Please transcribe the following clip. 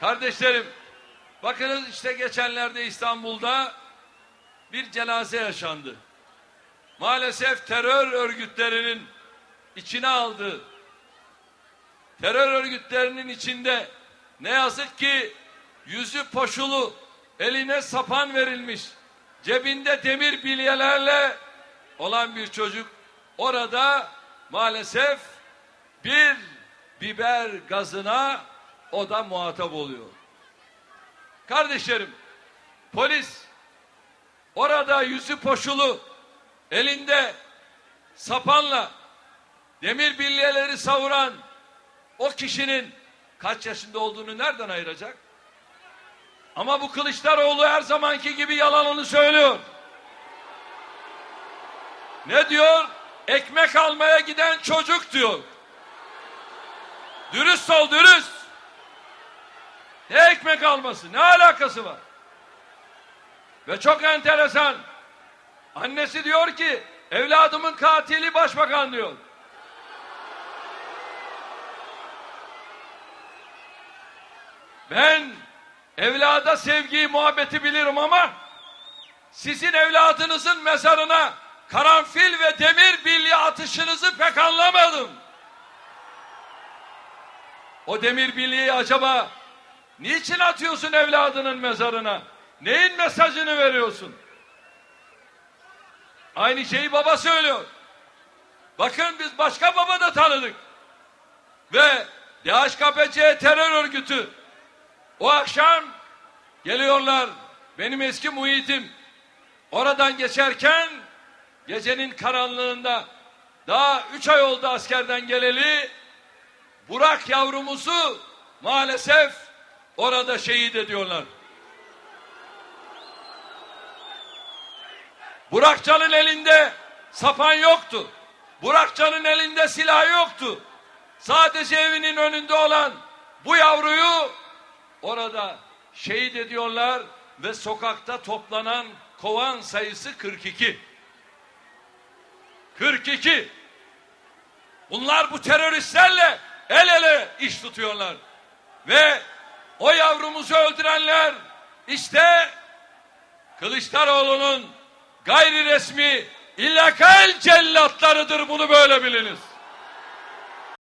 Kardeşlerim, bakınız işte geçenlerde İstanbul'da bir cenaze yaşandı. Maalesef terör örgütlerinin içine aldığı, terör örgütlerinin içinde ne yazık ki yüzü poşulu, eline sapan verilmiş, cebinde demir bilyelerle olan bir çocuk orada maalesef bir biber gazına o da muhatap oluyor. Kardeşlerim, polis orada yüzü poşulu, elinde sapanla demir bilyeleri savuran o kişinin kaç yaşında olduğunu nereden ayıracak? Ama bu Kılıçdaroğlu her zamanki gibi yalanını söylüyor. Ne diyor? Ekmek almaya giden çocuk diyor. Dürüst ol dürüst. Ekmek alması? Ne alakası var? Ve çok enteresan. Annesi diyor ki evladımın katili başbakan diyor. Ben evlada sevgiyi, muhabbeti bilirim ama sizin evladınızın mezarına karanfil ve demir bilye atışınızı pek anlamadım. O demir bilyeyi acaba niçin atıyorsun evladının mezarına? Neyin mesajını veriyorsun? Aynı şeyi baba söylüyor. Bakın biz başka baba da tanıdık. Ve DHKPC terör örgütü o akşam geliyorlar benim eski muhitim. Oradan geçerken gecenin karanlığında daha üç ay oldu askerden geleli Burak yavrumuzu maalesef orada şehit ediyorlar. Burakcan'ın elinde sapan yoktu. Burakcan'ın elinde silah yoktu. Sadece evinin önünde olan bu yavruyu orada şehit ediyorlar ve sokakta toplanan kovan sayısı 42. 42. Bunlar bu teröristlerle el ele iş tutuyorlar. Ve o yavrumuzu öldürenler işte Kılıçdaroğlu'nun gayri resmi illegal cellatlarıdır bunu böyle biliniz.